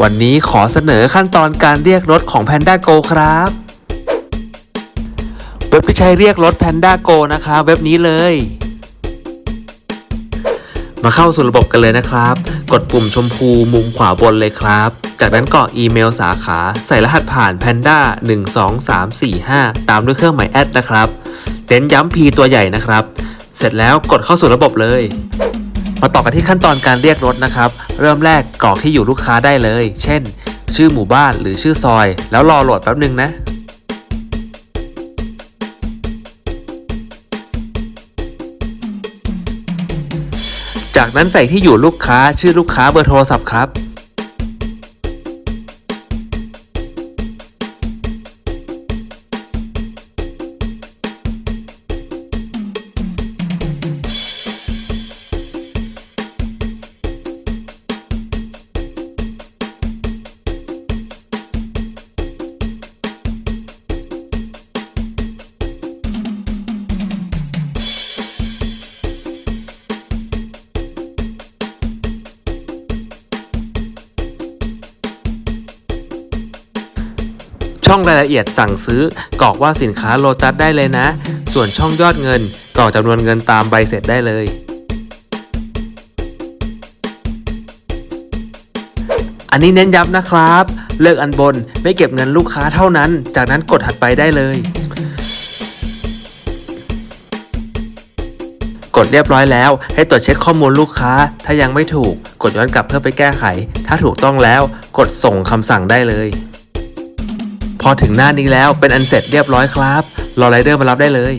วันนี้ขอเสนอขั้นตอนการเรียกรถของ Panda Go ครับ เว็บที่ใช้เรียกรถ Panda Go นะครับเว็บนี้เลย มาเข้าสู่ระบบกันเลยนะครับ กดปุ่มชมพูมุมขวาบนเลยครับ จากนั้นกรอกอีเมลสาขาใส่รหัสผ่าน panda 1 2 3 4 5 ตามด้วยเครื่องหมายแอดนะครับเน้นย้ำ P ตัวใหญ่นะครับ เสร็จแล้วกดเข้าสู่ระบบเลย มาต่อกันที่ขั้นตอนการเรียกรถนะครับ เริ่มแรกกรอกที่อยู่ลูกค้าได้เลย เช่น ชื่อหมู่บ้านหรือชื่อซอย แล้วรอโหลดแป๊บนึงนะจากนั้นใส่ที่อยู่ลูกค้าชื่อลูกค้าเบอร์โทรศัพท์ครับ ช่องรายละเอียดสั่งซื้อกรอกว่าสินค้าโลตัสได้เลยนะ ส่วนช่องยอดเงินกรอกจำนวนเงินตามใบเสร็จได้เลย อันนี้เน้นย้ำนะครับ เลือกอันบนไม่เก็บเงินลูกค้าเท่านั้น จากนั้นกดถัดไปได้เลย กดเรียบร้อยแล้ว ให้ตรวจเช็คข้อมูลลูกค้า ถ้ายังไม่ถูก กดย้อนกลับเพื่อไปแก้ไข ถ้าถูกต้องแล้ว กดส่งคำสั่งได้เลย พอถึงหน้านี้แล้วเป็นอันเสร็จเรียบร้อยครับ รอไรเดอร์มารับได้เลย